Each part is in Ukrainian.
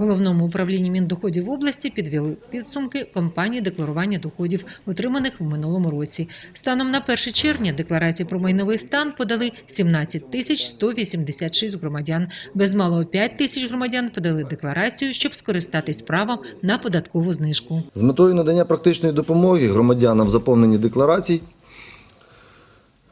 Головному управлінні Міндоходів області підвели підсумки кампанії декларування доходів, отриманих в минулому році. Станом на 1 червня декларації про майновий стан подали 17 тисяч 186 громадян. Без малого 5 тисяч громадян подали декларацію, щоб скористатись правом на податкову знижку. З метою надання практичної допомоги громадянам в заповненні декларацій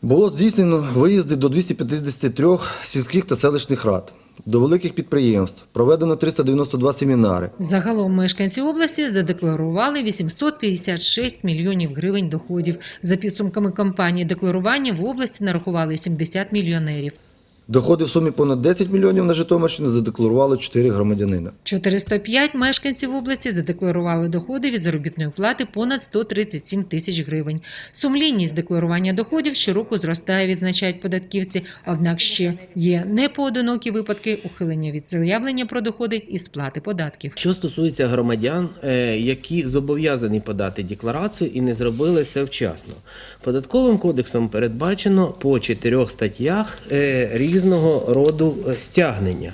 було здійснено виїзди до 253 сільських та селищних рад, до великих підприємств, проведено 392 семінари. Загалом мешканці області задекларували 856 мільйонів гривень доходів. За підсумками кампанії декларування в області нарахували 70 мільйонерів. Доходи в сумі понад 10 мільйонів на Житомирщині задекларували 4 громадянина. 405 мешканців області задекларували доходи від заробітної плати понад 137 тисяч гривень. Сумлінність декларування доходів щороку зростає, відзначають податківці. Однак ще є непоодинокі випадки ухилення від заявлення про доходи і сплати податків. Що стосується громадян, е, які зобов'язані подати декларацію і не зробили це вчасно, податковим кодексом передбачено по чотирьох статтях е, різного роду е, стягнення.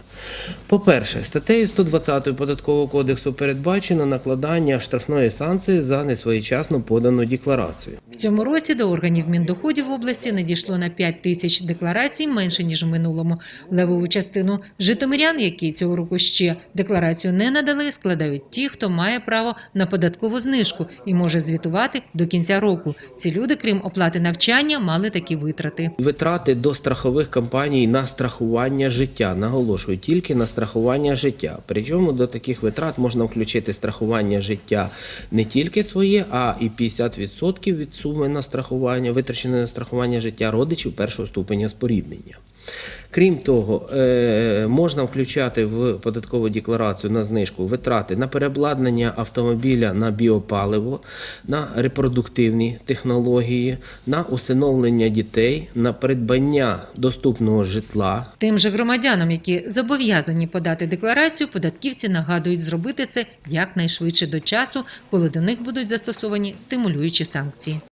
По-перше, статтею 120 податкового кодексу передбачено накладання штрафної санкції за несвоєчасно подану декларацію. В цьому році до органів Міндоходів області надійшло на 5 тисяч декларацій менше, ніж в минулому. Левову частину житомирян, які цього року ще декларацію не надали, складають ті, хто має право на податкову знижку і може звітувати до кінця року. Ці люди, крім оплати навчання, мали такі витрати. Витрати до страхових компаній на страхування життя. Наголошую, тільки на страхування життя. Причому до таких витрат можна включити страхування життя не тільки своє, а і 50% від суми на страхування, витрачене на страхування життя родичів першого ступеня споріднення. Крім того, е, можна включати в податкову декларацію на знижку витрати на переобладнання автомобіля на біопаливо, на репродуктивні технології, на усиновлення дітей, на придбання доступного житла, Тим же громадянам, які зобов'язані подати декларацію, податківці нагадують зробити це якнайшвидше до часу, коли до них будуть застосовані стимулюючі санкції.